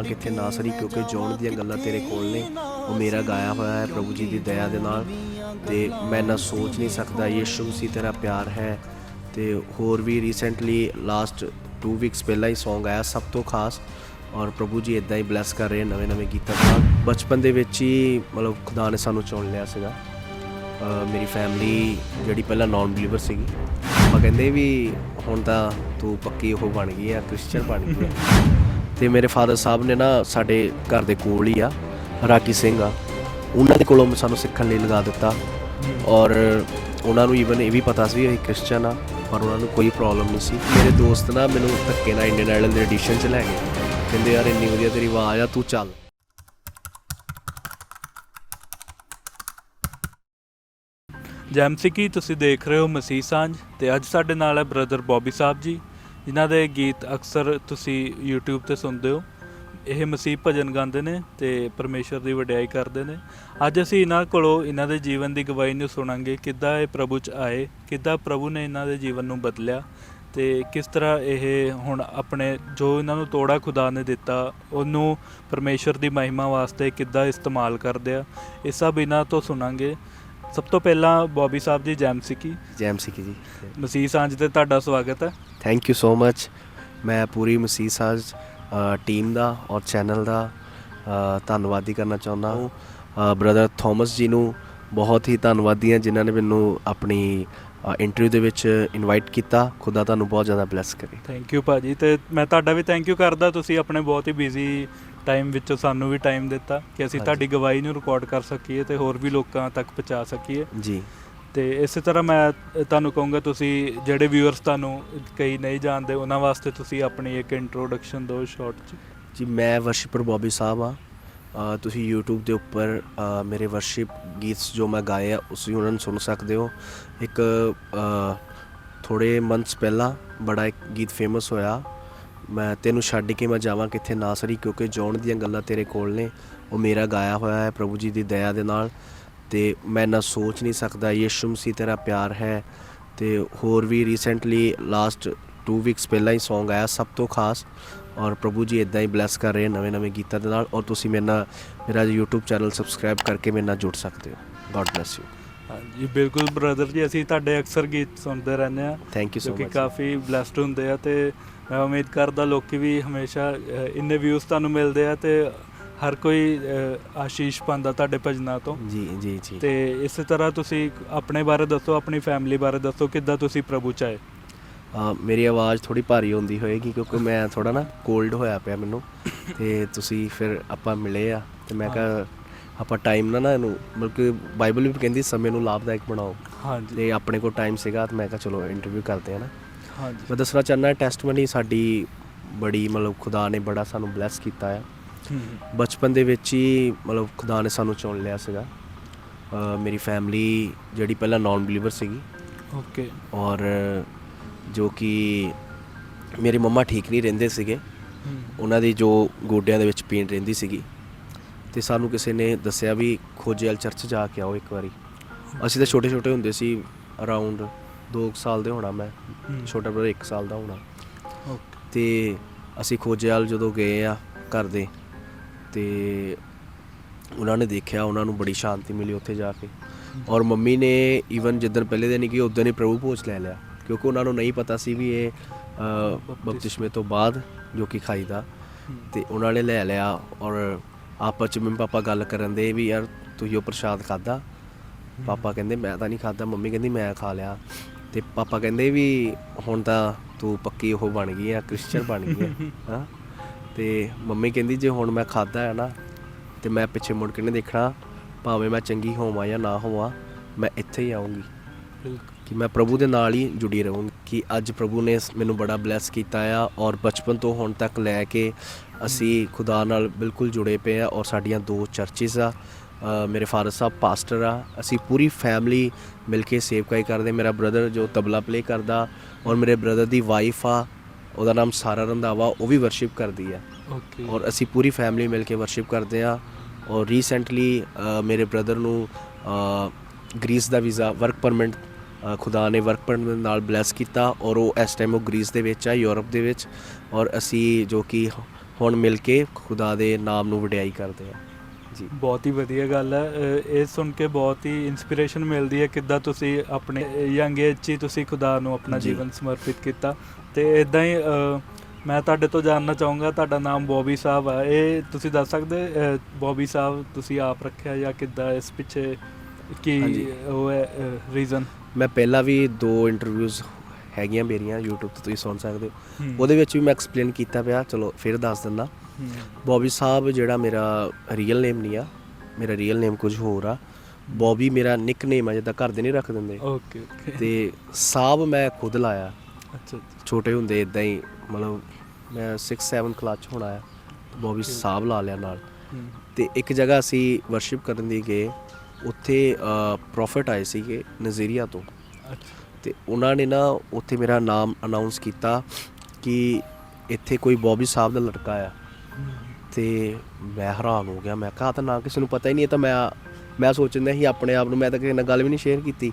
ਜਾਵਾਂ ਕਿੱਥੇ ਨਾ ਸਰੀ, ਕਿਉਂਕਿ ਜੋਣ ਦੀਆਂ ਗੱਲਾਂ ਤੇਰੇ ਕੋਲ ਨੇ। ਉਹ ਮੇਰਾ ਗਾਇਆ ਹੋਇਆ ਹੈ ਪ੍ਰਭੂ ਜੀ ਦੀ ਦਇਆ ਦੇ ਨਾਲ। ਤੇ ਮੈਂ ਨਾ ਸੋਚ ਨਹੀਂ ਸਕਦਾ, ਯਿਸੂ ਮਸੀਹ ਤੇਰਾ ਪਿਆਰ ਹੈ। ਤੇ ਹੋਰ ਵੀ ਰੀਸੈਂਟਲੀ ਲਾਸਟ 2 ਵੀਕਸ ਪਹਿਲਾਂ ਹੀ Song ਆਇਆ, ਸਭ ਤੋਂ ਖਾਸ। ਔਰ ਪ੍ਰਭੂ ਜੀ ਇਦਾਂ ਹੀ ਬਲੈਸ ਕਰ ਰਹੇ ਨਵੇਂ ਨਵੇਂ ਗੀਤਾਂ ਨਾਲ। ਬਚਪਨ ਦੇ ਵਿੱਚ ਹੀ ਮਤਲਬ ਖੁਦਾ ਨੇ ਸਾਨੂੰ ਚੁਣ ਲਿਆ ਸੀਗਾ। ਮੇਰੀ ਫੈਮਿਲੀ ਜਿਹੜੀ ਪਹਿਲਾਂ ਨਾਨ ਬਲੀਵਰ ਸੀਗੀ। ਆਪਾਂ ਕਹਿੰਦੇ ਵੀ ਹੁਣ ਤਾਂ ਤੂੰ ਪੱਕੀ ਉਹ ਬਣ ਗਈ ਆ ਕ੍ਰਿਸਚੀਅਨ ਬਣ ਗਈ ਆ ਤੇ ਮੇਰੇ ਫਾਦਰ ਸਾਹਿਬ ਨੇ ਨਾ ਸਾਡੇ ਘਰ ਦੇ ਕੋਲ ਹੀ ਆ, ਰਾਗੀ ਸਿੰਘ ਆ। ਉਹਨਾਂ ਦੇ ਕੋਲੋਂ ਸਾਨੂੰ ਸਿੱਖਣ ਲਈ ਲਗਾ ਦਿੱਤਾ। ਔਰ ਉਹਨਾਂ ਨੂੰ ਈਵਨ ਇਹ ਵੀ ਪਤਾ ਸੀ ਇਹ ਕ੍ਰਿਸਚੀਅਨ ਆ, ਪਰ ਉਹਨਾਂ ਨੂੰ ਕੋਈ ਪ੍ਰੋਬਲਮ ਨਹੀਂ ਸੀ। ਮੇਰੇ ਦੋਸਤ ਨਾ ਮੈਨੂੰ ਧੱਕੇ ਨਾਲ ਇੰਡੀਅਨ ਆਈਡਲ ਦੇ ਐਡੀਸ਼ਨ 'ਚ ਲੈ ਗਏ। ਕਹਿੰਦੇ, ਯਾਰ ਇੰਨੀ ਵਧੀਆ ਤੇਰੀ ਆਵਾਜ਼ ਆ, ਤੂੰ ਚੱਲ। ਜੈਮਸੀ ਕੀ ਤੁਸੀਂ ਦੇਖ ਰਹੇ ਹੋ ਮਸੀਹ ਸਾਂਝ ਤੇ ਅੱਜ ਸਾਡੇ ਨਾਲ ਹੈ ਬ੍ਰਦਰ ਬੌਬੀ ਸਾਹਿਬ ਜੀ। ਜਿਨ੍ਹਾਂ ਦੇ ਗੀਤ ਅਕਸਰ ਤੁਸੀਂ YouTube ਤੇ ਸੁਣਦੇ ਹੋ। ਇਹ ਮਸੀਹ ਭਜਨ ਗਾਉਂਦੇ ਨੇ ਤੇ ਪਰਮੇਸ਼ਰ ਦੀ ਵਡਿਆਈ ਕਰਦੇ ਨੇ। ਅੱਜ ਅਸੀਂ ਇਹਨਾਂ ਕੋਲੋਂ ਇਹਨਾਂ ਦੇ ਜੀਵਨ ਦੀ ਗਵਾਹੀ ਨੂੰ ਸੁਣਾਂਗੇ, ਕਿੱਦਾਂ ਇਹ ਪ੍ਰਭੂ ਚ ਆਏ, ਕਿੱਦਾਂ ਪ੍ਰਭੂ ਨੇ ਇਹਨਾਂ ਦੇ ਜੀਵਨ ਨੂੰ ਬਦਲਿਆ ਤੇ ਕਿਸ ਤਰ੍ਹਾਂ ਇਹ ਹੁਣ ਆਪਣੇ ਜੋ ਇਹਨਾਂ ਨੂੰ ਤੋੜਾ ਖੁਦਾ ਨੇ ਦਿੱਤਾ, ਉਹਨੂੰ ਪਰਮੇਸ਼ਰ ਦੀ ਮਹਿਮਾ ਵਾਸਤੇ ਕਿੱਦਾਂ ਇਸਤੇਮਾਲ ਕਰਦੇ ਆ, ਇਹ ਸਭ ਇਹਨਾਂ ਤੋਂ ਸੁਣਾਂਗੇ। ਸਭ ਤੋਂ ਪਹਿਲਾਂ ਬੌਬੀ ਸਾਹਿਬ ਜੀ ਜੈਮਸਿਕੀ ਜੈਮ ਸਿੱਕੀ ਜੀ। ਮਸੀਹ ਸਾਂਝ ਤੇ ਤੁਹਾਡਾ ਸਵਾਗਤ ਹੈ। ਥੈਂਕ ਯੂ ਸੋ ਮੱਚ ਮੈਂ ਪੂਰੀ ਮਸੀਹ ਸਾਜ ਟੀਮ ਦਾ ਔਰ ਚੈਨਲ ਦਾ ਧੰਨਵਾਦੀ ਕਰਨਾ ਚਾਹੁੰਦਾ ਹਾਂ। ਬ੍ਰਦਰ ਥੋਮਸ ਜੀ ਨੂੰ ਬਹੁਤ ਹੀ ਧੰਨਵਾਦੀ ਹਾਂ ਜਿਨ੍ਹਾਂ ਨੇ ਮੈਨੂੰ ਆਪਣੀ ਇੰਟਰਵਿਊ ਦੇ ਵਿੱਚ ਇਨਵਾਈਟ ਕੀਤਾ। ਖੁਦਾ ਤੁਹਾਨੂੰ ਬਹੁਤ ਜ਼ਿਆਦਾ ਬਲੈਸ ਕਰੇ। ਥੈਂਕ ਯੂ ਭਾਜੀ ਤੇ ਮੈਂ ਤੁਹਾਡਾ ਵੀ ਥੈਂਕ ਯੂ ਕਰਦਾ। ਤੁਸੀਂ ਆਪਣੇ ਬਹੁਤ ਹੀ ਬਿਜ਼ੀ ਟਾਈਮ ਵਿੱਚੋਂ ਸਾਨੂੰ ਵੀ ਟਾਈਮ ਦਿੱਤਾ ਕਿ ਅਸੀਂ। ਤੁਹਾਡੀ ਗਵਾਹੀ ਨੂੰ ਰਿਕਾਰਡ ਕਰ ਸਕੀਏ ਤੇ ਹੋਰ ਵੀ ਲੋਕਾਂ ਤੱਕ ਪਹੁੰਚਾ ਸਕੀਏ। ਜੀ। ਤੇ ਇਸੇ ਤਰ੍ਹਾਂ ਮੈਂ ਤੁਹਾਨੂੰ ਕਹੂੰਗਾ ਤੁਸੀਂ ਜਿਹੜੇ ਵਿਊਅਰਸ ਤੁਹਾਨੂੰ ਕਈ ਨਹੀਂ ਜਾਣਦੇ ਉਹਨਾਂ ਵਾਸਤੇ ਤੁਸੀਂ ਆਪਣੀ ਇੱਕ ਇੰਟਰੋਡਕਸ਼ਨ ਦਿਓ ਸ਼ਾਰਟ ਚ। ਜੀ ਮੈਂ ਵਰਸ਼ਿਪਰ ਬੌਬੀ ਸਾਹਿਬ ਆ ਤੁਸੀਂ YouTube ਦੇ ਉੱਪਰ ਮੇਰੇ ਵਰਸ਼ਿਪ ਗੀਤ ਜੋ ਮੈਂ ਗਾਏ ਆ ਤੁਸੀਂ ਉਹਨਾਂ ਨੂੰ ਸੁਣ ਸਕਦੇ ਹੋ। ਇੱਕ ਥੋੜੇ ਮੰਥਸ ਪਹਿਲਾਂ ਬੜਾ ਇੱਕ ਗੀਤ ਫੇਮਸ ਹੋਇਆ। ਮੈਂ ਤੈਨੂੰ ਛੱਡ ਕੇ ਮੈਂ ਜਾਵਾਂ ਕਿੱਥੇ ਨਾ ਸਰੀ ਕਿਉਂਕਿ ਜੋਣ ਦੀਆਂ ਗੱਲਾਂ ਤੇਰੇ ਕੋਲ ਨੇ। ਉਹ ਮੇਰਾ ਗਾਇਆ ਹੋਇਆ ਹੈ ਪ੍ਰਭੂ ਜੀ ਦੀ ਦਇਆ ਦੇ ਨਾਲ। ਤੇ ਮੈਂ ਨਾ ਸੋਚ ਨਹੀਂ ਸਕਦਾ ਯਿਸੂ ਮਸੀਹ ਤੇਰਾ ਪਿਆਰ ਹੈ। ਤੇ ਹੋਰ ਵੀ ਰੀਸੈਂਟਲੀ ਲਾਸਟ 2 ਵੀਕਸ ਪਹਿਲਾਂ ਹੀ Song ਆਇਆ ਸਭ ਤੋਂ ਖਾਸ। ਔਰ ਪ੍ਰਭੂ ਜੀ ਇਦਾਂ ਹੀ ਬਲੈਸ ਕਰ ਰਹੇ ਨਵੇਂ ਨਵੇਂ ਗੀਤਾਂ ਦੇ ਨਾਲ। ਔਰ ਤੁਸੀਂ ਮੇਰੇ ਨਾਲ ਮੇਰਾ YouTube ਚੈਨਲ ਸਬਸਕ੍ਰਾਈਬ ਕਰਕੇ ਮੇਰੇ ਨਾਲ ਜੁੜ ਸਕਦੇ ਹੋ। ਗੋਡ ਬlesਸ ਯੂ ਹਾਂਜੀ ਬਿਲਕੁਲ ਬ੍ਰਦਰ ਜੀ ਅਸੀਂ ਤੁਹਾਡੇ ਅਕਸਰ ਗੀਤ ਸੁਣਦੇ ਰਹਿੰਦੇ ਆ ਥੈਂਕ ਯੂ ਸੋ ਮਚ ਕਾਫੀ ਬlesed ਹੁੰਦੇ ਆ ਤੇ ਮੈਂ ਉਮੀਦ ਕਰਦਾ ਲੋਕੀ ਵੀ ਹਮੇਸ਼ਾ ਇੰਨੇ ਵਿਊਜ਼ ਤੁਹਾਨੂੰ ਮਿਲਦੇ ਆ ਤੇ ਹਰ ਕੋਈ ਆਸ਼ੀਸ਼ ਪਾਉਂਦਾ ਤੁਹਾਡੇ ਭਜਨਾਂ ਤੋਂ। ਜੀ ਜੀ ਜੀ। ਤੇ ਇਸੇ ਤਰ੍ਹਾਂ ਤੁਸੀਂ ਆਪਣੇ ਬਾਰੇ ਦੱਸੋ ਆਪਣੀ ਫੈਮਿਲੀ ਬਾਰੇ ਦੱਸੋ ਕਿੱਦਾਂ ਤੁਸੀਂ ਪ੍ਰਭੂ ਚ ਆਏ? ਅਹ ਮੇਰੀ ਆਵਾਜ਼ ਥੋੜੀ ਭਾਰੀ ਹੁੰਦੀ ਹੋਏਗੀ ਕਿਉਂਕਿ ਮੈਂ ਥੋੜਾ ਨਾ ਕੋਲਡ ਹੋਇਆ ਪਿਆ ਮੈਨੂੰ। ਤੇ ਤੁਸੀਂ ਫਿਰ ਆਪਾਂ ਮਿਲੇ ਆ ਤੇ ਮੈਂ ਕਿਹਾ ਆਪਾਂ ਟਾਈਮ ਨਾ ਨਾ ਇਹਨੂੰ ਬਲਕਿ ਬਾਈਬਲ ਵੀ ਕਹਿੰਦੀ ਸਮੇਂ ਨੂੰ ਲਾਭਦਾਇਕ ਬਣਾਓ। ਹਾਂਜੀ। ਤੇ ਆਪਣੇ ਕੋਲ ਟਾਈਮ ਸੀਗਾ ਤੇ ਮੈਂ ਕਿਹਾ ਚਲੋ ਇੰਟਰਵਿਊ ਕਰਦੇ ਆ ਨਾ। ਹਾਂਜੀ। ਮੈਂ ਦੱਸਣਾ ਚਾਹੁੰਦਾ ਟੈਸਟਮਨੀ ਸਾਡੀ ਬੜੀ ਮਤਲਬ ਖੁਦਾ ਨੇ ਬੜਾ ਸਾਨੂੰ ਬਲੈਸ ਕੀਤਾ ਆ। ਬਚਪਨ ਦੇ ਵਿੱਚ ਹੀ ਮਤਲਬ ਖੁਦਾ ਨੇ ਸਾਨੂੰ ਚੁਣ ਲਿਆ ਸੀਗਾ। ਮੇਰੀ ਫੈਮਿਲੀ ਜਿਹੜੀ ਪਹਿਲਾਂ ਨਾਨ ਬਲੀਵਰ ਸੀਗੀ। ਓਕੇ ਔਰ ਜੋ ਕਿ ਮੇਰੀ ਮੰਮਾ ਠੀਕ ਨਹੀਂ ਰਹਿੰਦੇ ਸੀਗੇ। ਉਹਨਾਂ ਦੀ ਜੋ ਗੋਡਿਆਂ ਦੇ ਵਿੱਚ ਪੇਨ ਰਹਿੰਦੀ ਸੀਗੀ। ਤੇ ਸਾਨੂੰ ਕਿਸੇ ਨੇ ਦੱਸਿਆ ਵੀ ਖੋਜੇਵਾਲ ਚਰਚ ਜਾ ਕੇ ਆਓ ਇੱਕ ਵਾਰੀ। ਅਸੀਂ ਤਾਂ ਛੋਟੇ ਛੋਟੇ ਹੁੰਦੇ ਸੀ ਅਰਾਊਂਡ 2 ਸਾਲ ਦੇ ਹੋਣਾ ਮੈਂ ਛੋਟਾ ਬ੍ਰਦਰ 1 ਸਾਲ ਦਾ ਹੋਣਾ। ਤੇ ਅਸੀਂ ਖੋਜੇਵਾਲ ਜਦੋਂ ਗਏ ਆ ਘਰ ਦੇ ਤੇ ਉਹਨਾਂ ਨੇ ਦੇਖਿਆ ਉਹਨਾਂ ਨੂੰ ਬੜੀ ਸ਼ਾਂਤੀ ਮਿਲੀ ਉੱਥੇ ਜਾ ਕੇ। ਔਰ ਮੰਮੀ ਨੇ ਈਵਨ ਜਿੱਦਣ ਪਹਿਲੇ ਦਿਨ ਹੀ ਗਈ ਉਦੋਂ ਹੀ ਪ੍ਰਭੂ ਭੋਜ ਲੈ ਲਿਆ ਕਿਉਂਕਿ ਉਹਨਾਂ ਨੂੰ ਨਹੀਂ ਪਤਾ ਸੀ ਵੀ ਇਹ ਬਪਤਿਸਮੇ ਤੋਂ ਬਾਅਦ ਜੋ ਕਿ ਖਾਈਦਾ ਤੇ ਉਹਨਾਂ ਨੇ ਲੈ ਲਿਆ ਔਰ ਆਪਸ ਚ ਮੰਮੀ ਪਾਪਾ ਗੱਲ ਕਰਨ ਦੇ ਵੀ ਯਾਰ ਤੁਸੀਂ ਉਹ ਪ੍ਰਸ਼ਾਦ ਖਾਦਾ ਪਾਪਾ ਕਹਿੰਦੇ ਮੈਂ ਤਾਂ ਨਹੀਂ ਖਾਦਾ ਮੰਮੀ ਕਹਿੰਦੀ ਮੈਂ ਖਾ ਲਿਆ। ਤੇ ਪਾਪਾ ਕਹਿੰਦੇ ਵੀ ਹੁਣ ਤਾਂ ਤੂੰ ਪੱਕੀ ਉਹ ਬਣ ਗਈ ਆ ਕ੍ਰਿਸਚੀਅਨ ਬਣ ਗਈ ਆ ਹਾਂ। ਤੇ ਮੰਮੀ ਕਹਿੰਦੀ ਜੇ ਹੁਣ ਮੈਂ ਖਾਦਾ ਹੈ ਨਾ ਤੇ ਮੈਂ ਪਿੱਛੇ ਮੁੜ ਕੇ ਨਹੀਂ ਦੇਖਣਾ ਭਾਵੇਂ ਮੈਂ ਚੰਗੀ ਹੋਵਾਂ ਜਾਂ ਨਾ ਹੋਵਾਂ ਮੈਂ ਇੱਥੇ ਹੀ ਆਉਂਗੀ ਬਿਲਕੁਲ। ਕਿ ਮੈਂ ਪ੍ਰਭੂ ਦੇ ਨਾਲ ਹੀ ਜੁੜੀ ਰਹੂੰਗੀ ਕਿ ਅੱਜ ਪ੍ਰਭੂ ਨੇ ਮੈਨੂੰ ਬੜਾ ਬਲੈਸ ਕੀਤਾ ਆ ਔਰ ਬਚਪਨ ਤੋਂ ਹੁਣ ਤੱਕ ਲੈ ਕੇ ਅਸੀਂ ਖੁਦਾ ਨਾਲ ਬਿਲਕੁਲ ਜੁੜੇ ਪਏ ਆ ਔਰ ਸਾਡੀਆਂ ਦੋ ਚਰਚਿਸ ਆ। ਮੇਰੇ ਫਾਦਰ ਸਾਹਿਬ ਪਾਸਟਰ ਆ। ਅਸੀਂ ਪੂਰੀ ਫੈਮਿਲੀ ਮਿਲ ਕੇ ਸੇਵਕਾਈ ਕਰਦੇ। ਮੇਰਾ ਬ੍ਰਦਰ ਜੋ ਤਬਲਾ ਪਲੇ ਕਰਦਾ ਔਰ ਮੇਰੇ ਬ੍ਰਦਰ ਦੀ ਵਾਈਫ ਆ ਉਹਦਾ ਨਾਮ ਸਾਰਾ ਰੰਧਾਵਾ ਉਹ ਵੀ ਵਰਸ਼ਿਪ ਕਰਦੀ ਆ। ਓਕੇ ਔਰ ਅਸੀਂ ਪੂਰੀ ਫੈਮਿਲੀ ਮਿਲ ਕੇ ਵਰਸ਼ਿਪ ਕਰਦੇ ਆ। ਔਰ ਰੀਸੈਂਟਲੀ ਮੇਰੇ ਬ੍ਰਦਰ ਨੂੰ ਗ੍ਰੀਸ ਦਾ ਵੀਜ਼ਾ ਵਰਕ ਪਰਮਿਟ ਖੁਦਾ ਨੇ ਵਰਕ ਪਰਮਿਟ ਨਾਲ ਬਲੈਸ ਕੀਤਾ ਔਰ ਉਹ ਇਸ ਟਾਈਮ ਉਹ ਗ੍ਰੀਸ ਦੇ ਵਿੱਚ ਆ ਯੂਰਪ ਦੇ ਵਿੱਚ ਔਰ ਅਸੀਂ ਜੋ ਕਿ ਹੁਣ ਮਿਲ ਕੇ ਖੁਦਾ ਦੇ ਨਾਮ ਨੂੰ ਵਡਿਆਈ ਕਰਦੇ ਆ ਜੀ। ਬਹੁਤ ਹੀ ਵਧੀਆ ਗੱਲ ਹੈ। ਇਹ ਸੁਣ ਕੇ ਬਹੁਤ ਹੀ ਇਨਸਪੀਰੇਸ਼ਨ ਮਿਲਦੀ ਹੈ ਕਿੱਦਾਂ ਤੁਸੀਂ ਆਪਣੇ ਯੰਗ ਏਜ 'ਚ ਹੀ ਤੁਸੀਂ ਖੁਦਾ ਨੂੰ ਆਪਣਾ। ਜੀਵਨ ਸਮਰਪਿਤ ਕੀਤਾ। ਤੇ ਇਦਾਂ ਹੀ ਮੈਂ ਤੁਹਾਡੇ ਤੋਂ ਜਾਣਨਾ ਚਾਹੂੰਗਾ ਤੁਹਾਡਾ ਨਾਮ ਬੋਬੀ ਸਾਹਿਬ ਆ। ਇਹ ਤੁਸੀਂ ਦੱਸ ਸਕਦੇ ਬੋਬੀ ਸਾਹਿਬ ਤੁਸੀਂ ਆਪ ਰੱਖਿਆ ਜਾਂ ਕਿੱਦਾਂ ਇਸ ਪਿੱਛੇ ਕੀ। ਉਹ ਹੈ ਰੀਜ਼ਨ ਮੈਂ ਪਹਿਲਾਂ ਵੀ ਦੋ ਇੰਟਰਵਿਊਜ਼ ਹੈਗੀਆਂ ਮੇਰੀਆਂ YouTube ਤੇ ਤੁਸੀਂ ਸੁਣ ਸਕਦੇ ਹੋ। ਉਹਦੇ ਵਿੱਚ ਵੀ ਮੈਂ ਐਕਸਪਲੇਨ ਕੀਤਾ ਪਿਆ ਚਲੋ ਫਿਰ ਦੱਸ ਦਿੰਦਾ। ਬੌਬੀ ਸਾਹਿਬ ਜਿਹੜਾ ਮੇਰਾ ਰੀਅਲ ਨੇਮ ਨਹੀਂ ਆ ਮੇਰਾ ਰੀਅਲ ਨੇਮ ਕੁਝ ਹੋਰ ਆ। ਬੌਬੀ ਮੇਰਾ ਨਿਕਨੇਮ ਆ ਜਿੱਦਾਂ ਘਰ ਦੇ ਨਹੀਂ ਰੱਖ ਦਿੰਦੇ। ਓਕੇ ਓਕੇ ਤੇ ਸਾਹਿਬ ਮੈਂ ਖੁਦ ਲਾਇਆ। ਅੱਛਾ ਛੋਟੇ ਹੁੰਦੇ ਇਦਾਂ ਹੀ ਮਤਲਬ ਮੈਂ 6 7 ਕਲਾਸ ਚ ਹੋਣਾ ਆ। ਬੌਬੀ ਸਾਹਿਬ ਲਾ ਲਿਆ ਨਾਲ। ਤੇ ਇੱਕ ਜਗ੍ਹਾ ਅਸੀਂ ਵਰਸ਼ਿਪ ਕਰਨ ਦੀ ਗਏ। ਉੱਥੇ ਪ੍ਰੋਫਿਟ ਆਏ ਸੀਗੇ ਨਜ਼ੀਰੀਆ ਤੋਂ। ਤੇ ਉਹਨਾਂ ਨੇ ਨਾ ਉੱਥੇ ਮੇਰਾ ਨਾਮ ਅਨਾਉਂਸ ਕੀਤਾ ਕਿ ਇੱਥੇ ਕੋਈ ਬੌਬੀ ਸਾਹਿਬ ਦਾ ਲੜਕਾ ਆ। ਤੇ ਮੈਂ ਹੈਰਾਨ ਹੋ ਗਿਆ। ਮੈਂ ਕਿਹਾ ਤਾਂ ਨਾ ਕਿਸੇ ਨੂੰ ਪਤਾ ਹੀ ਨਹੀਂ ਇਹ ਤਾਂ ਮੈਂ ਮੈਂ ਸੋਚਦਾ ਸੀ ਆਪਣੇ ਆਪ ਨੂੰ ਮੈਂ ਤਾਂ ਕਿਸੇ ਨਾਲ ਗੱਲ ਵੀ ਨਹੀਂ ਸ਼ੇਅਰ ਕੀਤੀ।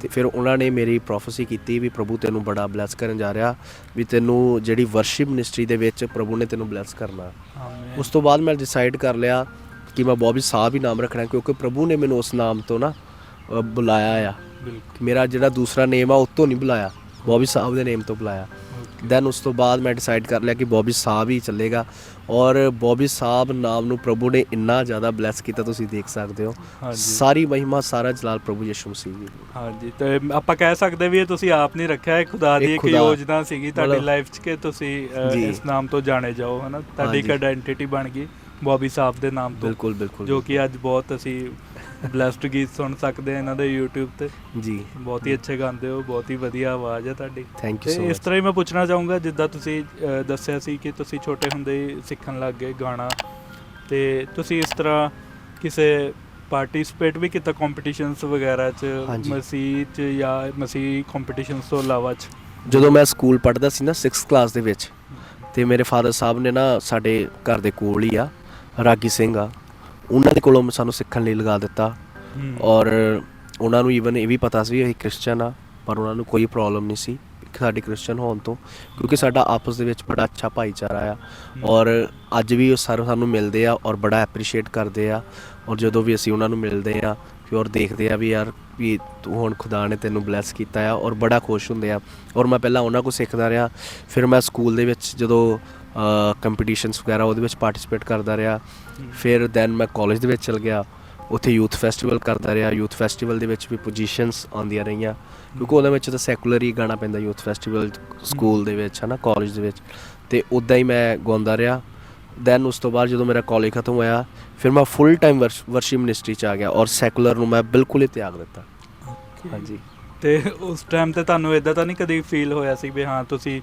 ਤੇ ਫਿਰ ਉਹਨਾਂ ਨੇ ਮੇਰੀ ਪ੍ਰੋਫੈਸੀ ਕੀਤੀ ਵੀ ਪ੍ਰਭੂ ਤੈਨੂੰ ਬੜਾ ਬਲੈਸ ਕਰਨ ਜਾ ਰਿਹਾ ਵੀ ਤੈਨੂੰ ਜਿਹੜੀ ਵਰਸ਼ਿਪ ਮਿਨਿਸਟਰੀ ਦੇ ਵਿੱਚ ਪ੍ਰਭੂ ਨੇ ਤੈਨੂੰ ਬਲੈਸ ਕਰਨਾ। ਉਸ ਤੋਂ ਬਾਅਦ ਮੈਂ ਡਿਸਾਈਡ ਕਰ ਲਿਆ ਕਿ ਮੈਂ ਬੌਬੀ ਸਾਹਿਬ ਹੀ ਨਾਮ ਰੱਖਣਾ ਕਿਉਂਕਿ ਪ੍ਰਭੂ ਨੇ ਮੈਨੂੰ ਉਸ ਨਾਮ ਤੋਂ ਨਾ ਅ, ਬੁਲਾਇਆ ਆ। ਬਿਲਕੁਲ। ਮੇਰਾ ਜਿਹੜਾ ਦੂਸਰਾ ਨੇਮ ਆ ਉਹ ਤੋਂ ਨਹੀਂ ਬੁਲਾਇਆ। ਬੌਬੀ ਸਾਹਿਬ ਦੇ ਨੇਮ ਤੋਂ ਬੁਲਾਇਆ। ਦੈਨ ਉਸ ਤੋਂ ਬਾਅਦ ਮੈਂ ਡਿਸਾਈਡ ਕਰ ਲਿਆ ਕਿ ਬੌਬੀ ਸਾਹਿਬ ਹੀ ਚੱਲੇਗਾ। ਔਰ ਬੌਬੀ ਸਾਹਿਬ ਨਾਮ ਨੂੰ ਪ੍ਰਭੂ ਨੇ ਇੰਨਾ ਜ਼ਿਆਦਾ ਬਲੈਸ ਕੀਤਾ ਤੁਸੀਂ ਦੇਖ ਸਕਦੇ ਹੋ। ਹਾਂਜੀ। ਸਾਰੀ ਮਹਿਮਾ ਸਾਰਾ ਜਲਾਲ ਪ੍ਰਭੂ ਯਿਸੂ ਮਸੀਹ ਜੀ ਦੀ। ਹਾਂਜੀ ਤੇ ਆਪਾਂ ਕਹਿ ਸਕਦੇ ਵੀ ਇਹ ਤੁਸੀਂ ਆਪ ਨਹੀਂ ਰੱਖਿਆ ਇਹ ਖੁਦਾ ਦੀ ਇਹ ਇੱਕ ਖੁਦਾ- ਯੋਜਨਾ ਸੀਗੀ ਤੁਹਾਡੀ ਮਤਲਬ- ਲਾਈਫ 'ਚ ਕਿ ਤੁਸੀਂ ਅ, ਜੀ। ਇਸ ਨਾਮ ਤੋਂ ਜਾਣੇ ਜਾਓ ਹਨਾ? ਤੁਹਾਡੀ ਇੱਕ ਹਾਂਜੀ। ਆਇਡੈਂਟੀਟੀ ਬਣ ਗਈ। ਬੌਬੀ ਸਾਹਿਬ ਦੇ ਨਾਮ ਤੋਂ। ਬਿਲਕੁਲ ਬਿਲਕੁਲ ਜੋ ਕਿ ਅੱਜ ਬਹੁਤ ਅਸੀਂ ਬਲੈਸਡ ਗੀਤ ਸੁਣ ਸਕਦੇ ਹਾਂ ਇਹਨਾਂ ਦੇ YouTube ਤੇ। ਜੀ। ਬਹੁਤ ਹੀ ਅੱਛੇ ਗਾਉਂਦੇ ਹੋ ਬਹੁਤ ਹੀ ਵਧੀਆ ਆਵਾਜ਼ ਹੈ ਤੁਹਾਡੀ। ਥੈਂਕ ਯੂ ਸੋ ਇਸ ਤਰ੍ਹਾਂ ਹੀ ਮੈਂ ਪੁੱਛਣਾ ਚਾਹੂੰਗਾ ਜਿੱਦਾਂ ਤੁਸੀਂ ਦੱਸਿਆ ਸੀ ਕਿ ਤੁਸੀਂ ਛੋਟੇ ਹੁੰਦੇ ਹੀ ਸਿੱਖਣ ਲੱਗ ਗਏ ਗਾਣਾ। ਤੇ ਤੁਸੀਂ ਇਸ ਤਰ੍ਹਾਂ ਕਿਸੇ ਪਾਰਟਿਸਿਪੇਟ ਵੀ ਕੀਤਾ ਕੰਪੀਟੀਸ਼ਨਸ ਵਗੈਰਾ ਚ। ਮਸੀਹ ਚ ਜਾਂ ਮਸੀਹ ਕੰਪੀਟੀਸ਼ਨਸ ਤੋਂ ਇਲਾਵਾ ਚ? ਜਦੋਂ ਮੈਂ ਸਕੂਲ ਪੜ੍ਹਦਾ ਸੀ ਨਾ 6th ਕਲਾਸ ਦੇ ਵਿੱਚ ਤੇ ਮੇਰੇ ਫਾਦਰ ਸਾਹਿਬ ਨੇ ਨਾ ਸਾਡੇ ਘਰ ਦੇ ਕੋਲ ਹੀ ਆ ਰਾਗੀ ਸਿੰਘ ਆ ਉਹਨਾਂ ਦੇ ਕੋਲੋਂ ਸਾਨੂੰ ਸਿੱਖਣ ਲਈ ਲਗਾ ਦਿੱਤਾ। ਔਰ ਉਹਨਾਂ ਨੂੰ ਈਵਨ ਇਹ ਵੀ ਪਤਾ ਸੀ ਵੀ ਅਸੀਂ ਕ੍ਰਿਸਚਨ ਆ ਪਰ ਉਹਨਾਂ ਨੂੰ ਕੋਈ ਪ੍ਰੋਬਲਮ ਨਹੀਂ ਸੀ ਸਾਡੇ ਕ੍ਰਿਸਚਨ ਹੋਣ ਤੋਂ ਕਿਉਂਕਿ ਸਾਡਾ ਆਪਸ ਦੇ ਵਿੱਚ ਬੜਾ ਅੱਛਾ ਭਾਈਚਾਰਾ ਆ। ਔਰ ਅੱਜ ਵੀ ਉਹ ਸਾਰੇ ਸਾਨੂੰ ਮਿਲਦੇ ਆ ਔਰ ਬੜਾ ਐਪਰੀਸ਼ੀਏਟ ਕਰਦੇ ਆ। ਔਰ ਜਦੋਂ ਵੀ ਅਸੀਂ ਉਹਨਾਂ ਨੂੰ ਮਿਲਦੇ ਆ ਫਿਰ ਔਰ ਦੇਖਦੇ ਆ ਵੀ ਯਾਰ ਵੀ ਤੂੰ ਹੁਣ ਖੁਦਾ ਨੇ ਤੈਨੂੰ ਬਲੈਸ ਕੀਤਾ ਆ ਔਰ ਬੜਾ ਖੁਸ਼ ਹੁੰਦੇ ਆ। ਔਰ ਮੈਂ ਪਹਿਲਾਂ ਉਹਨਾਂ ਕੋਲ ਸਿੱਖਦਾ ਰਿਹਾ ਫਿਰ ਮੈਂ ਸਕੂਲ ਦੇ ਵਿੱਚ ਜਦੋਂ ਕੰਪੀਟੀਸ਼ਨਸ ਵਗੈਰਾ ਉਹਦੇ ਵਿੱਚ ਪਾਰਟਿਸਿਪੇਟ ਕਰਦਾ ਰਿਹਾ। ਫਿਰ ਦੈਨ ਮੈਂ ਕਾਲਜ ਦੇ ਵਿੱਚ ਚਲ ਗਿਆ। ਉੱਥੇ ਯੂਥ ਫੈਸਟੀਵਲ ਕਰਦਾ ਰਿਹਾ। ਯੂਥ ਫੈਸਟੀਵਲ ਦੇ ਵਿੱਚ ਵੀ ਪੋਜੀਸ਼ਨਸ ਆਉਂਦੀਆਂ ਰਹੀਆਂ। ਕਿਉਂਕਿ ਉਹਦੇ ਵਿੱਚ ਤਾਂ ਸੈਕੂਲਰ ਹੀ ਗਾਣਾ ਪੈਂਦਾ ਯੂਥ ਫੈਸਟੀਵਲ ਸਕੂਲ ਦੇ ਵਿੱਚ ਹਨਾ ਕਾਲਜ ਦੇ ਵਿੱਚ। ਤੇ ਉਦਾਂ ਹੀ ਮੈਂ ਗਾਉਂਦਾ ਰਿਹਾ। ਦੈਨ ਉਸ ਤੋਂ ਬਾਅਦ ਜਦੋਂ ਮੇਰਾ ਕਾਲਜ ਖਤਮ ਹੋਇਆ ਫਿਰ ਮੈਂ ਫੁੱਲ ਟਾਈਮ ਵਰਸ਼ਿਪ ਮਿਨਿਸਟਰੀ ਚ ਆ ਗਿਆ ਔਰ ਸੈਕੂਲਰ ਨੂੰ ਮੈਂ ਬਿਲਕੁਲ ਹੀ ਤਿਆਗ ਦਿੱਤਾ। ਹਾਂਜੀ। ਤੇ ਉਸ ਟਾਈਮ ਤੇ ਤੁਹਾਨੂੰ ਇਦਾਂ ਤਾਂ ਨਹੀਂ ਕਦੀ ਫੀਲ ਹੋਇਆ ਸੀ ਵੀ ਹਾਂ ਤੁਸੀਂ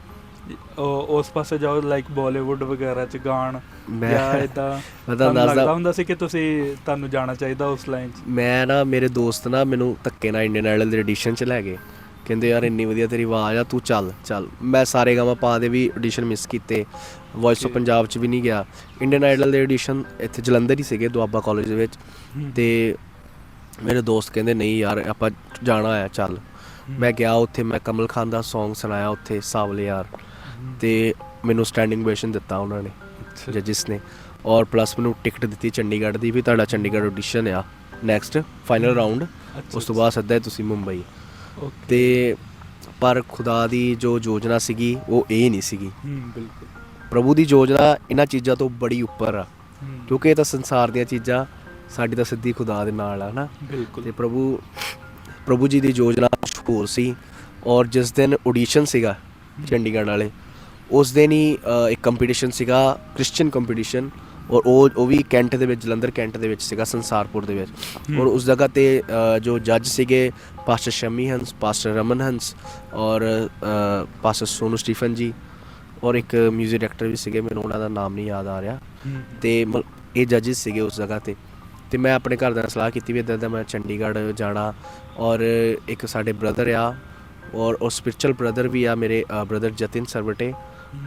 ਉਸ ਪਾਸੇ ਜਾਓ ਲਾਈਕ ਬਾਲੀਵੁੱਡ ਵਗੈਰਾ ਚ ਗਾਣ ਮੈਂ- ਜਾਂ ਇਦਾਂ ਮੈਂ ਤਾਂ ਤੁਹਾਨੂੰ ਲੱਗਦਾ ਹੁੰਦਾ ਸੀ ਕਿ ਤੁਸੀਂ ਤੁਹਾਨੂੰ ਜਾਣਾ ਚਾਹੀਦਾ ਉਸ ਲਾਈਨ 'ਚ? ਮੈਂ ਨਾ ਮੇਰੇ ਦੋਸਤ ਨਾ ਮੈਨੂੰ ਧੱਕੇ ਨਾਲ ਇੰਡੀਅਨ ਆਈਡਲ ਦੇ ਐਡੀਸ਼ਨ ਚ ਲੈ ਗਏ। ਕਹਿੰਦੇ ਯਾਰ ਇੰਨੀ ਵਧੀਆ ਤੇਰੀ ਆਵਾਜ਼ ਆ ਤੂੰ ਚੱਲ ਚੱਲ। ਮੈਂ ਸਾਰੇ ਗਾਮਾ ਪਾ ਦੇ ਵੀ ਐਡੀਸ਼ਨ ਮਿਸ ਕੀਤੇ। Voice of. ਪੰਜਾਬ ਚ ਵੀ ਨਹੀਂ ਗਿਆ। ਇੰਡੀਅਨ ਆਈਡਲ ਦੇ ਐਡੀਸ਼ਨ ਇੱਥੇ ਜਲੰਧਰ ਹੀ ਸੀਗੇ ਦੁਆਬਾ ਕਾਲਜ ਦੇ ਵਿੱਚ। ਤੇ ਮੇਰੇ ਦੋਸਤ ਕਹਿੰਦੇ ਨਹੀਂ ਯਾਰ ਆਪਾਂ ਜਾਣਾ ਆ ਚੱਲ। ਮੈਂ ਗਿਆ ਉੱਥੇ ਮੈਂ ਕਮਲ ਖਾਨ ਦਾ Song ਸੁਣਾਇਆ ਉੱਥੇ ਸਾਵਲੇ ਯਾਰ। ਤੇ ਮੈਨੂੰ ਸਟੈਂਡਿੰਗ ਓਵੇਸ਼ਨ ਦਿੱਤਾ ਉਹਨਾਂ ਨੇ। ਜੱਜਿਸ ਨੇ। ਔਰ ਪਲੱਸ ਮੈਨੂੰ ਟਿਕਟ ਦਿੱਤੀ ਚੰਡੀਗੜ੍ਹ ਦੀ ਵੀ ਤੁਹਾਡਾ ਚੰਡੀਗੜ੍ਹ ਆਡੀਸ਼ਨ ਆ। ਨੈਕਸਟ ਫਾਈਨਲ ਰਾਉਂਡ ਉਸ ਤੋਂ ਬਾਅਦ ਹੀ ਤੁਸੀਂ ਮੁੰਬਈ. ਤੇ ਪਰ ਖੁਦਾ ਦੀ ਜੋ ਯੋਜਨਾ ਸੀਗੀ ਉਹ ਇਹ ਨਹੀਂ ਸੀਗੀ। ਬਿਲਕੁਲ। ਪ੍ਰਭੂ ਦੀ ਯੋਜਨਾ ਇਹਨਾਂ ਚੀਜ਼ਾਂ ਤੋਂ ਬੜੀ ਉੱਪਰ ਆ। ਕਿਉਂਕਿ ਇਹ ਤਾਂ ਸੰਸਾਰ ਦੀਆਂ ਚੀਜ਼ਾਂ ਸਾਡੀ ਤਾਂ ਸਿੱਧੀ ਖੁਦਾ ਦੇ ਨਾਲ ਆ ਨਾ। ਤੇ ਪ੍ਰਭੂ ਪ੍ਰਭੂ ਜੀ ਦੀ ਯੋਜਨਾ ਹੋਰ ਸੀ। ਔਰ ਜਿਸ ਦਿਨ ਆਡੀਸ਼ਨ ਸੀਗਾ ਚੰਡੀਗੜ੍ਹ ਵਾਲੇ ਉਸ ਦਿਨ ਹੀ ਅ, ਇੱਕ ਕੰਪੀਟੀਸ਼ਨ ਸੀਗਾ ਕ੍ਰਿਸਚੀਅਨ ਕੰਪੀਟੀਸ਼ਨ ਔਰ ਉਹ ਉਹ ਵੀ ਕੈਂਟ ਦੇ ਵਿੱਚ ਜਲੰਧਰ ਕੈਂਟ ਦੇ ਵਿੱਚ ਸੀਗਾ ਸੰਸਾਰਪੁਰ ਦੇ ਵਿੱਚ। ਔਰ ਉਸ ਜਗ੍ਹਾ ਤੇ ਅ, ਜੋ ਜੱਜ ਸੀਗੇ ਪਾਸਟਰ ਸ਼ਮੀ ਹੰਸ ਪਾਸਟਰ ਰਮਨ ਹੰਸ ਔਰ ਅ, ਪਾਸਟਰ ਸੋਨੂ ਸਟੀਫਨ ਜੀ ਔਰ ਇੱਕ 뮤직 ਡਾਇਰੈਕਟਰ ਵੀ ਸੀਗੇ ਮੈਨੂੰ ਉਹਨਾਂ ਦਾ ਨਾਮ ਨਹੀਂ ਯਾਦ ਆ ਰਿਹਾ। ਤੇ ਮਲ- ਇਹ ਜੱਜਿਸ ਸੀਗੇ ਉਸ ਜਗ੍ਹਾ ਤੇ। ਤੇ ਮੈਂ ਆਪਣੇ ਘਰ ਨਾਲ ਸਲਾਹ ਕੀਤੀ ਵੀ ਇਦਾਂ ਦਾ ਮੈਂ ਚੰਡੀਗੜ੍ਹ ਜਾਣਾ ਔਰ ਇੱਕ ਸਾਡੇ ਬ੍ਰਦਰ ਆ ਔਰ ਉਹ ਸਪਿਰਚੁਅਲ ਬ੍ਰਦਰ ਵੀ ਆ ਮੇਰੇ ਬ੍ਰਦਰ ਜਤਿਨ ਸਰਵਟੇ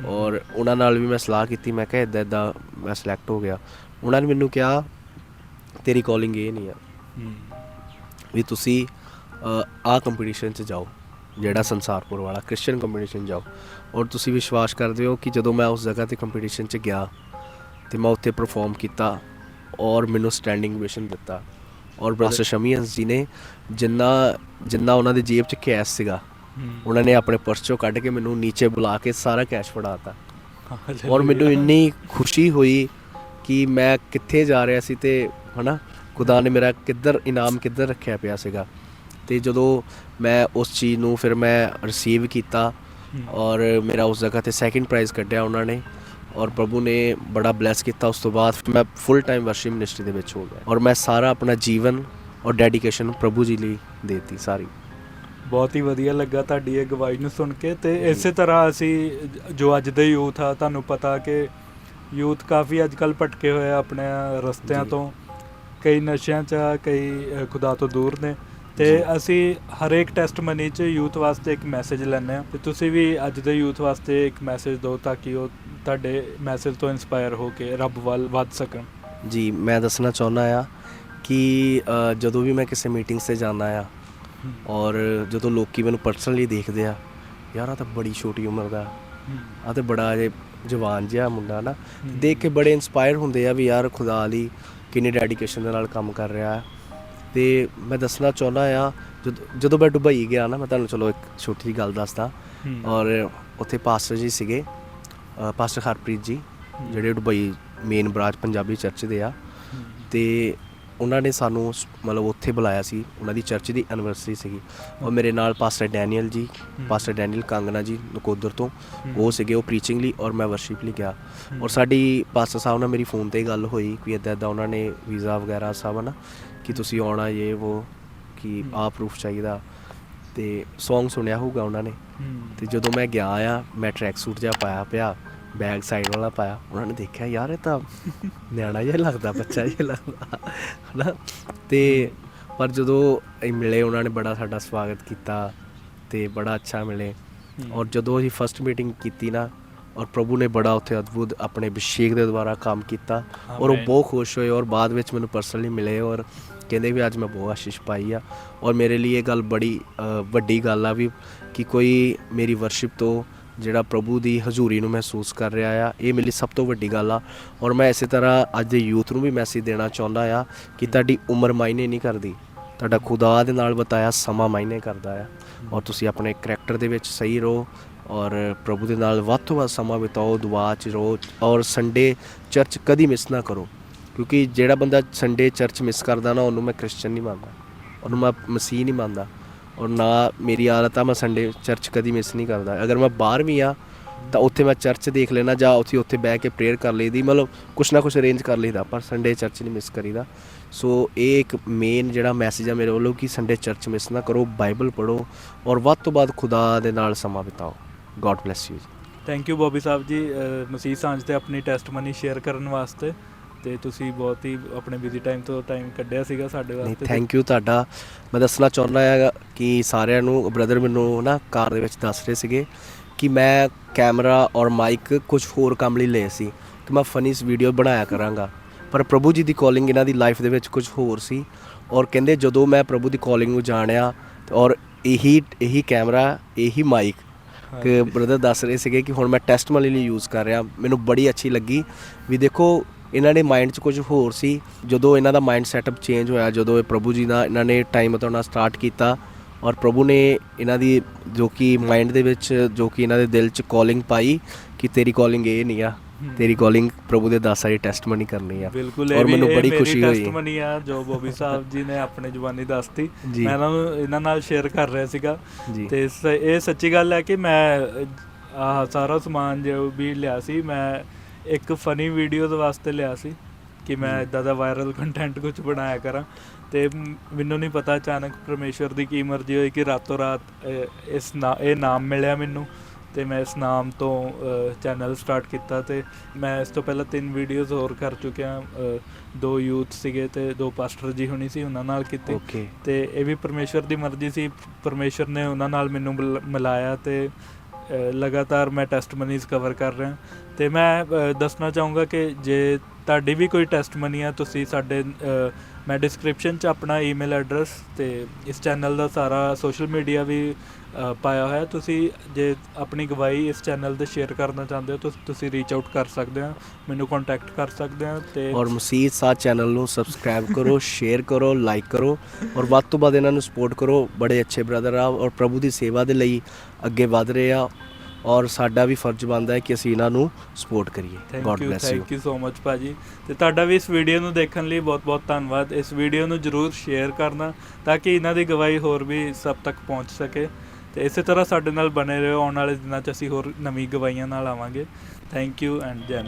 ਔਰ ਉਹਨਾਂ ਨਾਲ ਵੀ ਮੈਂ ਸਲਾਹ ਕੀਤੀ ਮੈਂ ਕਿਹਾ ਇਦਾਂ ਇਦਾਂ ਮੈਂ ਸਿਲੈਕਟ ਹੋ ਗਿਆ। ਉਹਨਾਂ ਨੇ ਮੈਨੂੰ ਕਿਹਾ ਤੇਰੀ ਕਾਲਿੰਗ ਇਹ ਨਹੀਂ ਆ। ਵੀ ਤੁਸੀਂ ਆ ਕੰਪੀਟੀਸ਼ਨ 'ਚ ਜਾਓ ਜਿਹੜਾ ਸੰਸਾਰਪੁਰ ਵਾਲਾ ਕ੍ਰਿਸਚੀਅਨ ਕੰਪੀਟੀਸ਼ਨ ਜਾਓ। ਔਰ ਤੁਸੀਂ ਵਿਸ਼ਵਾਸ ਕਰਦੇ ਹੋ ਕਿ ਜਦੋਂ ਮੈਂ ਉਸ ਜਗ੍ਹਾ ਤੇ ਕੰਪੀਟੀਸ਼ਨ 'ਚ ਗਿਆ ਤੇ ਮੈਂ ਉੱਥੇ ਪਰਫਾਰਮ ਕੀਤਾ ਔਰ ਮੈਨੂੰ ਸਟੈਂਡਿੰਗ ਓਵੇਸ਼ਨ ਦਿੱਤਾ। ਔਰ ਬ੍ਰਦਰ ਸ਼ਮੀਅੰਸ ਜੀ ਨੇ ਜਿੰਨਾ ਜਿੰਨਾ ਉਹਨਾਂ ਦੇ ਜੇਬ 'ਚ ਕੈਸ਼ ਸੀਗਾ ਉਹਨਾਂ ਨੇ ਆਪਣੇ ਪਰਸ 'ਚੋਂ ਕੱਢ ਕੇ ਮੈਨੂੰ ਨੀਚੇ ਬੁਲਾ ਕੇ ਸਾਰਾ ਕੈਸ਼ ਫੜਾਤਾ। ਔਰ ਮੈਨੂੰ ਇੰਨੀ ਖੁਸ਼ੀ ਹੋਈ ਕਿ ਮੈਂ ਕਿੱਥੇ ਜਾ ਰਿਹਾ ਸੀ ਤੇ ਹਨਾ ਖੁਦਾ ਨੇ ਮੇਰਾ ਕਿੱਧਰ ਇਨਾਮ ਕਿੱਧਰ ਰੱਖਿਆ ਪਿਆ ਸੀਗਾ। ਤੇ ਜਦੋਂ ਮੈਂ ਉਸ ਚੀਜ਼ ਨੂੰ ਫਿਰ ਮੈਂ ਰਿਸੀਵ ਕੀਤਾ ਔਰ ਮੇਰਾ ਉਸ ਜਗ੍ਹਾ ਤੇ ਸੈਕਿੰਡ ਪ੍ਰਾਈਜ਼ ਕੱਢਿਆ ਉਹਨਾਂ ਨੇ ਔਰ ਪ੍ਰਭੂ ਨੇ ਬੜਾ ਬਲੈਸ ਕੀਤਾ। ਉਸ ਤੋਂ ਬਾਅਦ ਮੈਂ ਫੁੱਲ ਟਾਈਮ ਵਰਸ਼ਿਪ ਮਿਨਿਸਟਰੀ ਦੇ ਵਿੱਚ ਹੋ ਗਿਆ। ਔਰ ਮੈਂ ਸਾਰਾ ਆਪਣਾ ਜੀਵਨ ਔਰ ਡੈਡੀਕੇਸ਼ਨ ਪ੍ਰਭੂ ਜੀ ਲਈ ਦੇਤੀ ਸਾਰੀ। ਬਹੁਤ ਹੀ ਵਧੀਆ ਲੱਗਾ ਤੁਹਾਡੀ ਇਹ ਗਵਾਹੀ ਨੂੰ ਸੁਣ ਕੇ ਤੇ ਇਸੇ ਤਰ੍ਹਾਂ ਅਸੀਂ ਜੋ ਅੱਜ ਦੇ ਯੂਥ ਆ ਤੁਹਾਨੂੰ ਪਤਾ ਕਿ ਯੂਥ ਕਾਫੀ ਅੱਜ ਕੱਲ ਭਟਕੇ ਹੋਏ ਆ ਆਪਣੇ ਰਸਤਿਆਂ। ਤੋਂ। ਕਈ ਨਸ਼ਿਆਂ 'ਚ ਆ ਕਈ ਖੁਦਾ ਤੋਂ ਦੂਰ ਨੇ। ਤੇ। ਅਸੀਂ ਹਰੇਕ ਟੈਸਟਮਨੀ 'ਚ ਯੂਥ ਵਾਸਤੇ ਇੱਕ ਮੈਸੇਜ ਲੈਂਦੇ ਆ। ਤੇ ਤੁਸੀਂ ਵੀ ਅੱਜ ਦੇ ਯੂਥ ਵਾਸਤੇ ਇੱਕ ਮੈਸੇਜ ਦਿਓ ਤਾਂ ਕਿ ਉਹ ਤੁਹਾਡੇ ਮੈਸੇਜ ਤੋਂ ਇਨਸਪਾਇਰ ਹੋ ਕੇ ਰੱਬ ਵੱਲ ਵੱਧ ਸਕਣ। ਜੀ ਮੈਂ ਦੱਸਣਾ ਚਾਹੁੰਦਾ ਆ ਕਿ ਜਦੋਂ ਵੀ ਮੈਂ ਕਿਸੇ ਮੀਟਿੰਗਸ ਤੇ ਜਾਂਦਾ ਆ ਔਰ ਜਦੋਂ ਲੋਕੀ ਮੈਨੂੰ ਪਰਸਨਲੀ ਦੇਖਦੇ ਆ ਯਾਰ ਆ ਤਾਂ ਬੜੀ ਛੋਟੀ ਉਮਰ ਦਾ ਆ ਤੇ ਬੜਾ ਜੇ ਜਵਾਨ ਜਿਹਾ ਮੁੰਡਾ ਨਾ। ਦੇਖ ਕੇ ਬੜੇ ਇਨਸਪਾਇਰ ਹੁੰਦੇ ਆ ਵੀ ਯਾਰ ਖੁਦਾ ਲਈ ਕਿੰਨੀ ਡੈਡੀਕੇਸ਼ਨ ਦੇ ਨਾਲ ਕੰਮ ਕਰ ਰਿਹਾ ਤੇ ਮੈਂ ਦੱਸਣਾ ਚਾਹੁੰਦਾ ਆ ਜਦ- ਜਦੋਂ ਮੈਂ ਦੁਬਈ ਗਿਆ ਨਾ ਮੈਂ ਤੁਹਾਨੂੰ ਚਲੋ ਇੱਕ ਛੋਟੀ ਜਿਹੀ ਗੱਲ ਦੱਸਦਾ। ਔਰ ਉੱਥੇ ਪਾਸਟਰ ਜੀ ਸੀਗੇ ਪਾਸਟਰ ਹਰਪ੍ਰੀਤ ਜੀ। ਜਿਹੜੇ Dubai main branch Punjabi church ਦੇ ਆ ਤੇ ਉਹਨਾਂ ਨੇ ਸਾਨੂੰ ਸ- ਮਤਲਬ ਉੱਥੇ ਬੁਲਾਇਆ ਸੀ ਉਹਨਾਂ ਦੀ ਚਰਚ ਦੀ ਐਨਵਰਸਰੀ ਸੀਗੀ ਔਰ ਮੇਰੇ ਨਾਲ ਪਾਸਟਰ ਡੈਨੀਅਲ ਜੀ ਹਮ। ਪਾਸਟਰ ਡੈਨੀਅਲ ਕੰਗਨਾ ਜੀ ਨਕੋਦਰ ਤੋਂ ਹਮ। ਉਹ ਸੀਗੇ ਉਹ ਪ੍ਰੀਚਿੰਗ ਲਈ ਔਰ ਮੈਂ ਵਰਸ਼ਿਪ ਲਈ ਗਿਆ ਹਮ। ਔਰ ਸਾਡੀ ਪਾਸਟਰ ਸਾਹਿਬ ਨਾਲ ਮੇਰੀ ਫੋਨ ਤੇ ਗੱਲ ਹੋਈ ਕਿ ਇਦਾਂ ਇਦਾਂ ਉਹਨਾਂ ਨੇ ਵੀਜ਼ਾ ਵਗੈਰਾ ਸਭ ਨਾ ਕਿ ਤੁਸੀਂ ਆਉਣਾ ਇਹ ਉਹ ਕਿ ਹਮ। ਆ ਪ੍ਰੂਫ ਚਾਹੀਦਾ ਤੇ Song ਸੁਣਿਆ ਹੋਊਗਾ ਉਹਨਾਂ ਨੇ ਹਮ। ਤੇ ਜਦੋਂ ਮੈਂ ਗਿਆ ਆ ਮੈਂ ਟਰੈਕ ਸੂਟ ਜਿਹਾ ਪਾਇਆ ਪਿਆ ਬੈਗ ਸਾਈਡ ਵਾਲਾ ਪਾਇਆ। ਉਹਨਾਂ ਨੇ ਦੇਖਿਆ ਯਾਰ ਇਹ ਤਾਂ ਨਿਆਣਾ ਜਿਹਾ ਲੱਗਦਾ ਬੱਚਾ ਜਿਹਾ ਲੱਗਦਾ। ਹਨਾ? ਤੇ ਪਰ ਜਦੋਂ ਅਸੀਂ ਮਿਲੇ ਉਹਨਾਂ ਨੇ ਬੜਾ ਸਾਡਾ ਸਵਾਗਤ ਕੀਤਾ ਤੇ ਬੜਾ ਅੱਛਾ ਮਿਲੇ। ਔਰ ਜਦੋਂ ਅਸੀਂ ਫਸਟ ਮੀਟਿੰਗ ਕੀਤੀ ਨਾ ਔਰ ਪ੍ਰਭੂ ਨੇ ਬੜਾ ਉੱਥੇ ਅਦਭੁਤ ਆਪਣੇ ਅਭਿਸ਼ੇਕ ਦੇ ਦੁਆਰਾ ਕੰਮ ਕੀਤਾ। ਔਰ ਉਹ। ਬਹੁਤ ਖੁਸ਼ ਹੋਏ ਔਰ ਬਾਅਦ ਵਿੱਚ ਮੈਨੂੰ ਪਰਸਨਲੀ ਮਿਲੇ ਔਰ ਕਹਿੰਦੇ ਵੀ ਅੱਜ ਮੈਂ ਬਹੁਤ ਆਸ਼ੀਸ਼ ਪਾਈ ਆ। ਔਰ ਮੇਰੇ ਲਈ ਇਹ ਗੱਲ ਬੜੀ ਵੱਡੀ ਗੱਲ ਆ ਵੀ ਕਿ ਕੋਈ ਮੇਰੀ ਵਰਸ਼ਿਪ ਤੋਂ ਜਿਹੜਾ ਪ੍ਰਭੂ ਦੀ ਹਜ਼ੂਰੀ ਨੂੰ ਮਹਿਸੂਸ ਕਰ ਰਿਹਾ ਆ, ਇਹ ਮੇਰੀ ਸਭ ਤੋਂ ਵੱਡੀ ਗੱਲ ਆ। ਔਰ ਮੈਂ ਇਸੇ ਤਰ੍ਹਾਂ ਅੱਜ ਦੇ ਯੂਥ ਨੂੰ ਵੀ ਮੈਸੇਜ ਦੇਣਾ ਚਾਹੁੰਦਾ ਆ ਕਿ ਤੁਹਾਡੀ ਉਮਰ ਮਾਇਨੇ ਨਹੀਂ ਕਰਦੀ। ਤੁਹਾਡਾ ਖੁਦਾ ਦੇ ਨਾਲ ਬਤਾਇਆ ਸਮਾਂ ਮਾਇਨੇ ਕਰਦਾ ਆ। ਔਰ ਤੁਸੀਂ ਆਪਣੇ ਕਰੈਕਟਰ ਦੇ ਵਿੱਚ ਸਹੀ ਰਹੋ ਔਰ ਪ੍ਰਭੂ ਦੇ ਨਾਲ ਵੱਧ ਤੋਂ ਵੱਧ ਸਮਾਂ ਬਿਤਾਓ, ਦੁਆ ਚ ਰਹੋ ਔਰ ਸੰਡੇ ਚਰਚ ਕਦੀ ਮਿਸ ਨਾ ਕਰੋ। ਕਿਉਂਕਿ ਜਿਹੜਾ ਬੰਦਾ ਸੰਡੇ ਚਰਚ ਮਿਸ ਕਰਦਾ ਨਾ, ਉਹਨੂੰ ਮੈਂ ਕ੍ਰਿਸਚੀਅਨ ਨਹੀਂ ਮੰਨਦਾ। ਉਹਨੂੰ ਮੈਂ ਮਸੀਹ ਨਹੀਂ ਮੰਨਦਾ। ਔਰ ਨਾ ਮੇਰੀ ਆਦਤ ਆ, ਮੈਂ ਸੰਡੇ ਚਰਚ ਕਦੀ ਮਿਸ ਨਹੀਂ ਕਰਦਾ। ਅਗਰ ਮੈਂ ਬਾਹਰ ਵੀ ਆ, ਤਾਂ ਉੱਥੇ ਮੈਂ ਚਰਚ ਦੇਖ ਲੈਣਾ ਜਾਂ ਉੱਥੇ ਉੱਥੇ ਬਹਿ ਕੇ ਪ੍ਰੇਅਰ ਕਰ ਲਈਦੀ। ਮਤਲਬ ਕੁਛ ਨਾ ਕੁਛ ਅਰੇਂਜ ਕਰ ਲਈਦਾ ਪਰ ਸੰਡੇ ਚਰਚ ਨਹੀਂ ਮਿਸ ਕਰੀਦਾ। ਸੋ ਇਹ ਇੱਕ ਮੇਨ ਜਿਹੜਾ ਮੈਸੇਜ ਆ ਮੇਰੇ ਵੱਲੋਂ ਕਿ ਸੰਡੇ ਚਰਚ ਮਿਸ ਨਾ ਕਰੋ ਬਾਈਬਲ ਪੜ੍ਹੋ ਔਰ ਵੱਧ ਤੋਂ ਵੱਧ ਖੁਦਾ ਦੇ ਨਾਲ ਸਮਾਂ ਬਿਤਾਓ। God bless you thank you Bobby Sahib ji ਮਸੀਹ ਸਾਂਝ ਤੇ ਆਪਣੀ ਟੈਸਟਮਨੀ ਸ਼ੇਅਰ ਕਰਨ ਵਾਸਤੇ। ਤੇ ਤੁਸੀਂ ਬਹੁਤ ਹੀ ਆਪਣੇ ਬਿਜ਼ੀ ਟਾਈਮ ਤੋਂ ਟਾਈਮ ਕੱਢਿਆ ਸੀਗਾ ਸਾਡੇ ਨਹੀਂ ਵਾਸਤੇ ਥੈਂਕ ਯੂ ਤੁਹਾਡਾ। ਮੈਂ ਦੱਸਣਾ ਚਾਹੁੰਦਾ ਹਾਂ ਕਿ ਸਾਰਿਆਂ ਨੂੰ ਬ੍ਰਦਰ ਮੈਨੂੰ ਨਾ ਕਾਰ ਦੇ ਵਿੱਚ ਦੱਸ ਰਹੇ ਸੀਗੇ ਕਿ ਮੈਂ ਕੈਮਰਾ ਔਰ ਮਾਈਕ ਕੁਝ ਹੋਰ ਕੰਮ ਲਈ ਲਏ ਸੀ ਕਿ ਮੈਂ ਫਨੀਸ ਵੀਡੀਓ ਬਣਾਇਆ ਕਰਾਂਗਾ। ਪਰ ਪ੍ਰਭੂ ਜੀ ਦੀ ਕਾਲਿੰਗ ਇਹਨਾਂ ਦੀ ਲਾਈਫ ਦੇ ਵਿੱਚ ਕੁਝ ਹੋਰ ਸੀ ਔਰ ਕਹਿੰਦੇ ਜਦੋਂ ਮੈਂ ਪ੍ਰਭੂ ਦੀ ਕਾਲਿੰਗ ਨੂੰ ਜਾਣਿਆ ਔਰ ਇਹੀ ਇਹੀ ਕੈਮਰਾ ਇਹੀ ਮਾਈਕ ਕਿ ਬ੍ਰਦਰ ਦੱਸ ਰਹੇ ਸੀਗੇ ਕਿ ਹੁਣ ਮੈਂ ਟੈਸਟਮਨੀ ਲਈ ਯੂਜ਼ ਕਰ ਰਿਹਾ। ਮੈਨੂੰ ਬੜੀ ਅੱਛੀ ਲੱਗੀ। ਵੀ ਦੇਖੋ ਇਹਨਾਂ ਦੇ ਮਾਈਂਡ 'ਚ ਕੁਝ ਹੋਰ ਸੀ। ਜਦੋਂ ਇਹਨਾਂ ਦਾ ਮਾਈਂਡ ਸੈਟਅਪ ਚੇਂਜ ਹੋਇਆ ਜਦੋਂ ਇਹ ਪ੍ਰਭੂ ਜੀ ਦਾ ਇਹਨਾਂ ਨੇ ਟਾਈਮ ਬਤਾਉਣਾ ਸਟਾਰਟ ਕੀਤਾ ਔਰ ਪ੍ਰਭੂ ਨੇ ਇਹਨਾਂ ਦੀ ਜੋ ਕਿ ਮਾਈਂਡ ਦੇ ਵਿੱਚ ਜੋ ਕਿ ਇਹਨਾਂ ਦੇ ਦਿਲ 'ਚ ਕਾਲਿੰਗ ਪਾਈ ਕਿ ਤੇਰੀ ਕਾਲਿੰਗ ਇਹ ਨਹੀਂ ਆ ਤੇਰੀ ਕਾਲਿੰਗ ਪ੍ਰਭੂ ਦੇ ਦਾਸਾਂ ਦੀ ਟੈਸਟਮਨੀ ਕਰਨੀ ਆ। ਔਰ ਮੈਨੂੰ ਬੜੀ ਖੁਸ਼ੀ ਹੋਈ। ਟੈਸਟਮਨੀ ਆ ਜੋ ਬੋਬੀ ਸਾਹਿਬ ਜੀ ਨੇ ਆਪਣੇ ਜ਼ੁਬਾਨੀ ਦੱਸਤੀ। ਮੈਂ ਇਹਨਾਂ ਨੂੰ ਇਹਨਾਂ ਨਾਲ ਸ਼ੇਅਰ ਕਰ ਰਿਹਾ ਸੀਗਾ। ਤੇ ਇਹ ਸੱਚੀ ਗੱਲ ਹੈ ਕਿ ਮੈਂ ਆਹ ਸਾਰਾ ਸਮਾਨ ਜੋ ਵੀ ਲਿਆ ਸੀ ਮੈਂ ਇੱਕ ਫਨੀ ਵੀਡੀਓਜ਼ ਵਾਸਤੇ ਲਿਆ ਸੀ ਕਿ ਮੈਂ ਇਦਾਂ ਦਾ ਵਾਇਰਲ ਕੰਟੈਂਟ ਕੁਝ ਬਣਾਇਆ ਕਰਾਂ। ਤੇ ਮੈਨੂੰ ਨਹੀਂ ਪਤਾ ਅਚਾਨਕ ਪਰਮੇਸ਼ਵਰ ਦੀ ਕੀ ਮਰਜ਼ੀ ਹੋਈ ਕਿ ਰਾਤੋਂ ਰਾਤ ਇਸ ਇਹ ਨਾਮ ਮਿਲਿਆ ਮੈਨੂੰ ਤੇ ਮੈਂ ਇਸ ਨਾਮ ਤੋਂ ਚੈਨਲ ਸਟਾਰਟ ਕੀਤਾ ਤੇ ਮੈਂ ਇਸ ਤੋਂ ਪਹਿਲਾਂ ਤਿੰਨ ਵੀਡੀਓਜ਼ ਹੋਰ ਕਰ ਚੁੱਕਿਆ ਦੋ ਯੂਥ ਸੀਗੇ ਤੇ ਦੋ ਪਾਸਟਰ ਜੀ ਹੁਣੀ ਸੀ ਉਹਨਾਂ ਨਾਲ ਕੀਤੀ। ਤੇ ਇਹ ਵੀ ਪਰਮੇਸ਼ਰ ਦੀ ਮਰਜ਼ੀ ਸੀ ਪਰਮੇਸ਼ਰ ਨੇ ਉਹਨਾਂ ਨਾਲ ਮੈਨੂੰ ਮਿਲ- ਮਿਲਾਇਆ ਤੇ ਲਗਾਤਾਰ ਮੈਂ ਟੈਸਟਮਨੀਜ਼ ਕਵਰ ਕਰ ਰਿਹਾ। ਤੇ ਮੈਂ ਦੱਸਣਾ ਚਾਹੂੰਗਾ ਕਿ ਜੇ ਤੁਹਾਡੀ ਵੀ ਕੋਈ ਟੈਸਟਮਨੀ ਆ, ਤੁਸੀਂ ਸਾਡੇ ਮੈਂ ਡਿਸਕ੍ਰਿਪਸ਼ਨ 'ਚ ਆਪਣਾ ਈਮੇਲ ਐਡਰੈਸ ਤੇ ਇਸ ਚੈਨਲ ਦਾ ਸਾਰਾ ਸੋਸ਼ਲ ਮੀਡੀਆ ਵੀ ਪਾਇਆ ਹੋਇਆ ਤੁਸੀਂ ਜੇ ਆਪਣੀ ਗਵਾਹੀ ਇਸ ਚੈਨਲ ਤੇ ਸ਼ੇਅਰ ਕਰਨਾ ਚਾਹੁੰਦੇ ਹੋ ਤਾਂ ਤੁਸੀਂ ਰੀਚ ਆਊਟ ਕਰ ਸਕਦੇ ਹੋ ਮੈਨੂੰ ਕੰਟੈਕਟ ਕਰ ਸਕਦੇ ਹੋ ਤੇ ਔਰ ਮਸੀਹ ਸਾਥ ਚੈਨਲ ਨੂੰ ਸਬਸਕ੍ਰਾਈਬ ਕਰੋ ਸ਼ੇਅਰ ਕਰੋ ਲਾਈਕ ਕਰੋ ਔਰ ਵੱਧ ਤੋਂ ਵੱਧ ਇਹਨਾਂ ਨੂੰ ਸਪੋਰਟ ਕਰੋ। ਬੜੇ ਅੱਛੇ ਬ੍ਰਦਰ ਆ ਔਰ ਪ੍ਰਭੂ ਦੀ ਸੇਵਾ ਦੇ ਲਈ ਅੱਗੇ ਵਧ ਰਹੇ ਆ ਔਰ ਸਾਡਾ ਵੀ ਫਰਜ਼ ਬਣਦਾ ਹੈ ਕਿ ਅਸੀਂ ਇਹਨਾਂ ਨੂੰ ਸਪੋਰਟ ਕਰੀਏ। God bless you thank you so much ਭਾਜੀ। ਤੇ ਤੁਹਾਡਾ ਵੀ ਇਸ ਵੀਡੀਓ ਨੂੰ ਦੇਖਣ ਲਈ ਬਹੁਤ-ਬਹੁਤ ਧੰਨਵਾਦ। ਇਸ ਵੀਡੀਓ ਨੂੰ ਜਰੂਰ ਸ਼ੇਅਰ ਕਰਨਾ ਤਾਂ ਕਿ ਇਹਨਾਂ ਦੀ ਗਵਾਹੀ ਹੋਰ ਵੀ ਸਭ ਤੱਕ ਪਹੁੰਚ ਸਕੇ। ਤੇ ਇਸੇ ਤਰ੍ਹਾਂ ਸਾਡੇ ਨਾਲ ਬਣੇ ਰਹੋ ਆਉਣ ਵਾਲੇ ਦਿਨਾਂ 'ਚ ਅਸੀਂ ਹੋਰ ਨਵੀਂ ਗਵਾਈਆਂ ਨਾਲ ਆਵਾਂਗੇ। ਥੈਂਕ ਯੂ ਐਂਡ ਜੈ